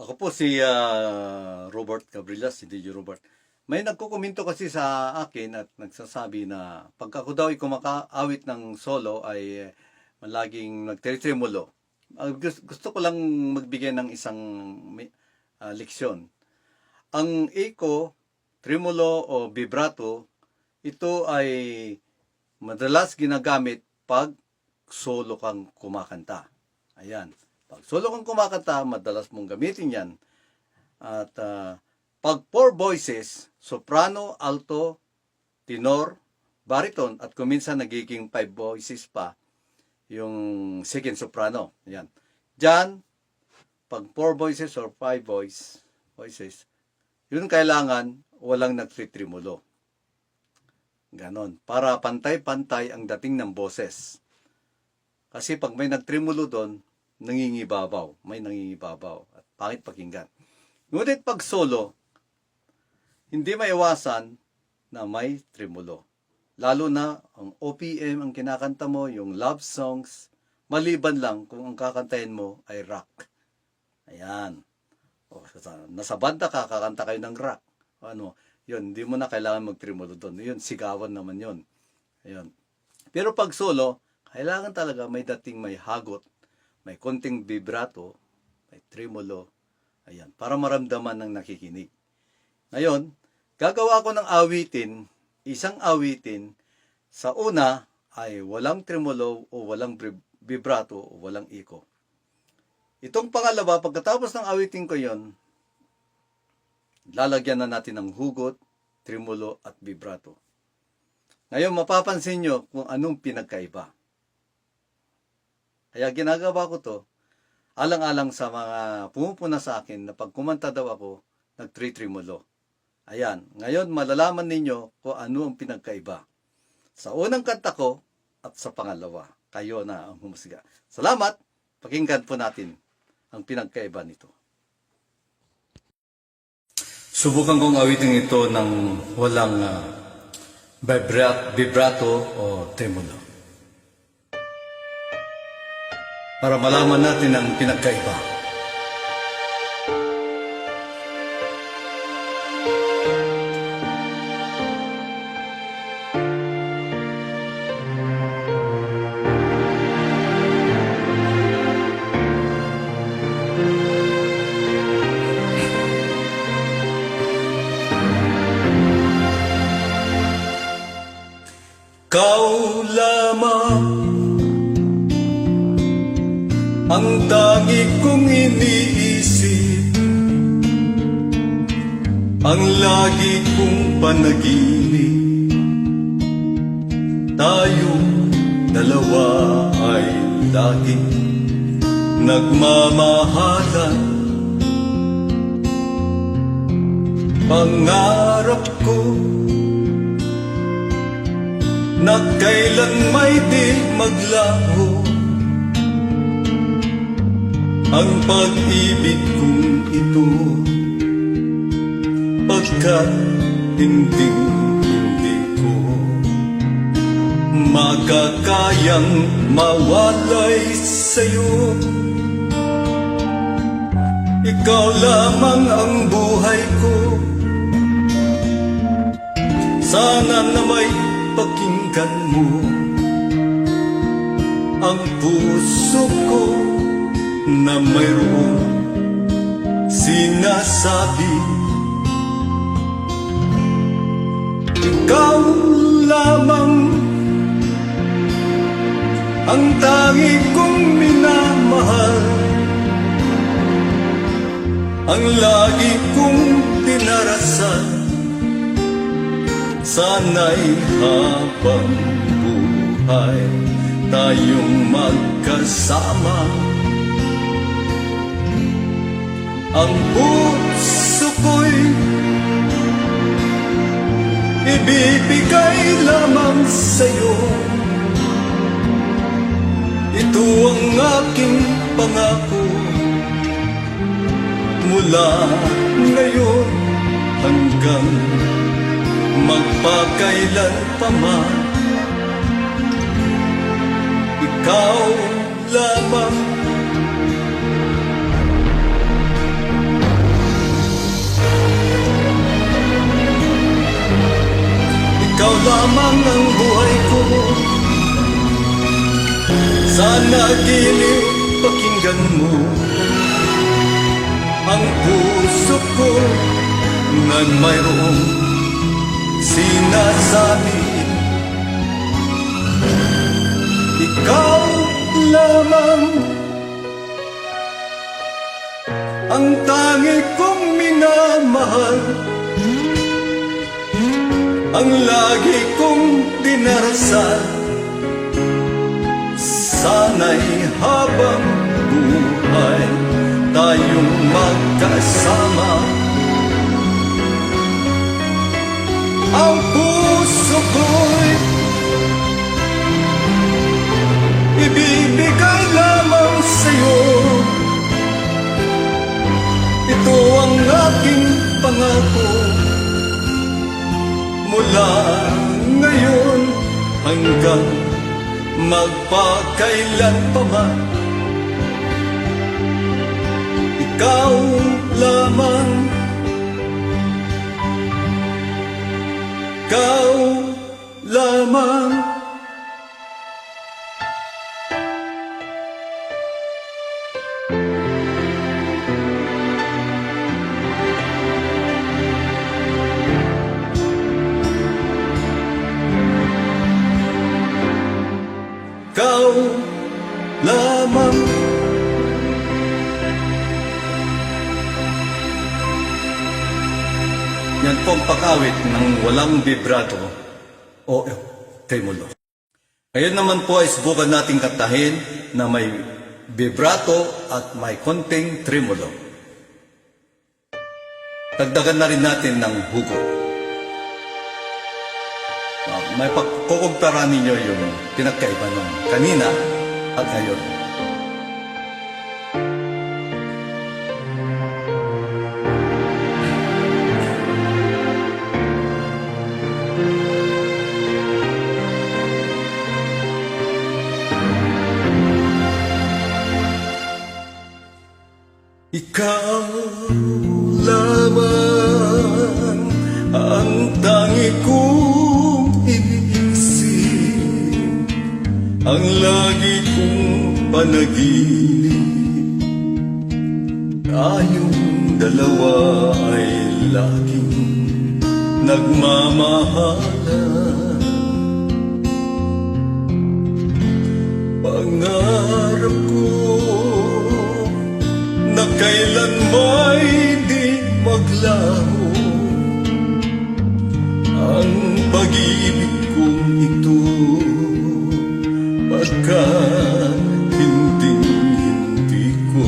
Ako po si ah, Robert Cabrillas, si DJ Robert. May nagkukomento kasi sa akin at nagsasabi na pag ako daw ay kumakaawit ng solo ay eh, malaging nagtremulo. Ah, gus- gusto ko lang magbigay ng isang ah, leksyon. Ang echo, tremolo o vibrato, ito ay madalas ginagamit pag solo kang kumakanta. Ayan. Pag solo kang kumakanta, madalas mong gamitin yan. At ah, pag four voices, soprano, alto, tenor, baritone, at kuminsan nagiging five voices pa, yung second soprano. Ayan. Diyan, pag four voices or five voice, voices, yun kailangan walang nagtritrimulo. Ganon. Para pantay-pantay ang dating ng boses. Kasi pag may nagtrimulo doon, nangingibabaw. May nangingibabaw. At pangit pakinggan. Ngunit pag solo, hindi maiwasan na may trimulo. Lalo na ang OPM ang kinakanta mo, yung love songs, maliban lang kung ang kakantahin mo ay rock. Ayan. O, sa- nasa banda ka, kakanta kayo ng rock. Ano, yun, hindi mo na kailangan magtrimulo doon. Yun, sigawan naman yun. Ayun. Pero pag solo, kailangan talaga may dating may hagot, may konting vibrato, may tremolo, ayan, para maramdaman ng nakikinig. Ngayon, gagawa ko ng awitin, isang awitin, sa una ay walang tremolo o walang vibrato o walang echo. Itong pangalawa, pagkatapos ng awitin ko yon, lalagyan na natin ng hugot, tremolo at vibrato. Ngayon, mapapansin nyo kung anong pinagkaiba. Kaya ginagawa ko to, alang-alang sa mga pumupuna sa akin na pag kumanta daw ako, nagtritrimulo. Ayan, ngayon malalaman ninyo kung ano ang pinagkaiba. Sa unang kanta ko at sa pangalawa, kayo na ang humusga. Salamat, pakinggan po natin ang pinagkaiba nito. Subukan kong awitin ito ng walang vibra- vibrato o tremolo. Para malaman natin ang pinagkaiba. Kau lamang tangi kong iniisip Ang lagi kong panaginip. Tayo dalawa ay lagi nagmamahalan. Pangarap ko na kailan may di maglaho ang pag-ibig kong ito. Pagkat hindi hindi ko makakayang mawalay sa'yo. Ikaw lamang ang buhay ko. Sana na may pakinggan mo ang puso ko na mayroong sinasabi. Ikaw lamang ang tangi kong minamahal. Ang lagi kong pinarasal Sana'y habang buhay tayong magkasama Ang puso ko'y ibibigay lamang sa'yo. Ito ang aking pangako. Mula ngayon hanggang magpakailan pa man Ikaw lamang lamang ang buhay ko. Sana giliw pakinggan mo Ang puso ko na mayroong sinasabi. Ikaw lamang ang tangi kong minamahal Ang lagi kong dinarasal Sana'y habang buhay Tayong magkasama. Ang puso ko'y Ibibigay lamang sa'yo. Ito ang aking pangako Mula ngayon hanggang magpakailan pa man. Ikaw lamang. Ikaw lamang Ikaw lamang Yan po ang pakawit ng walang vibrato o tremulo. Ngayon naman po ay subukan nating kantahin na may vibrato at may konting tremulo. Dagdagan na rin natin ng hugot. May pagkukumpara ninyo yung pinagkaiba nung kanina at ngayon. Lagi kong panaginip. Tayong dalawa ay laging nagmamahalan. Pangarap ko na kailan may di maglaho? Ang pag-ibig pagkat hindi hindi ko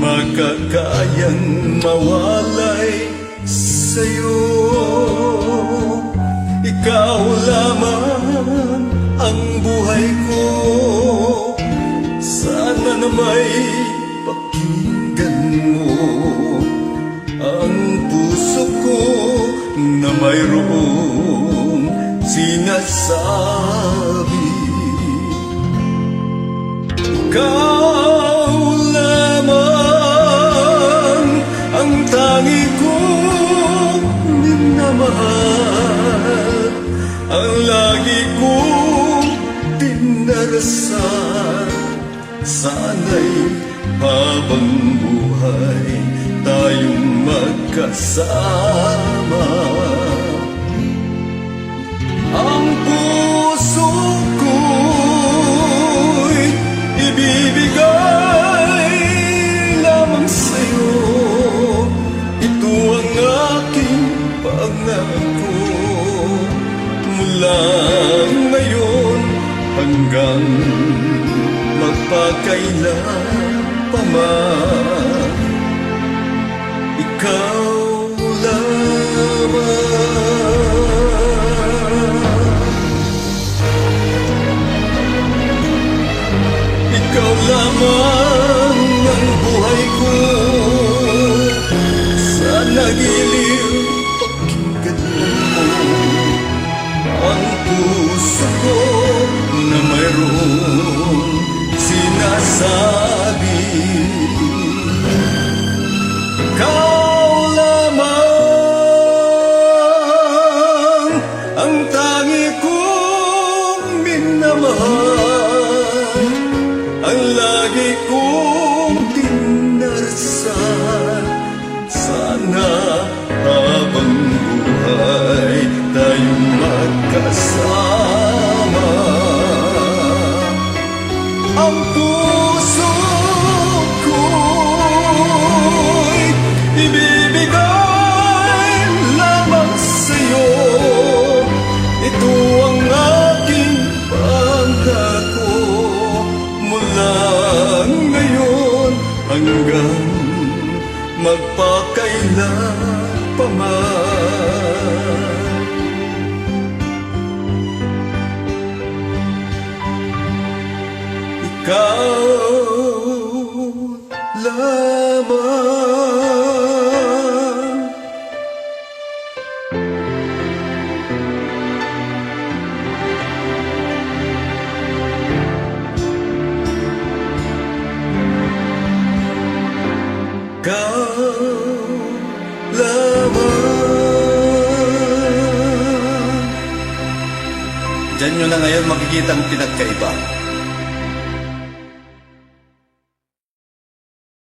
makakayang mawalay sa'yo. Ikaw lamang ang buhay ko. Sana na may pakinggan mo ang puso ko na mayroong sinasabi Ikaw lamang ang tangi kong minamahal Ang lagi kong dinarasal Sana'y habang buhay tayong magkasama. Ang Mula ngayon hanggang magpakailan pa man Ikaw lamang. Ikaw lamang ang buhay ko. Sa nagiliw puso ko na mayroong sinasabi Ang puso ko'y ibibigay lamang sa'yo. Ito ang aking pangako Mula ngayon hanggang magpakailan pa man Ikaw lamang Ikaw lamang Diyan nyo na ngayon makikita ang pinagkaiba.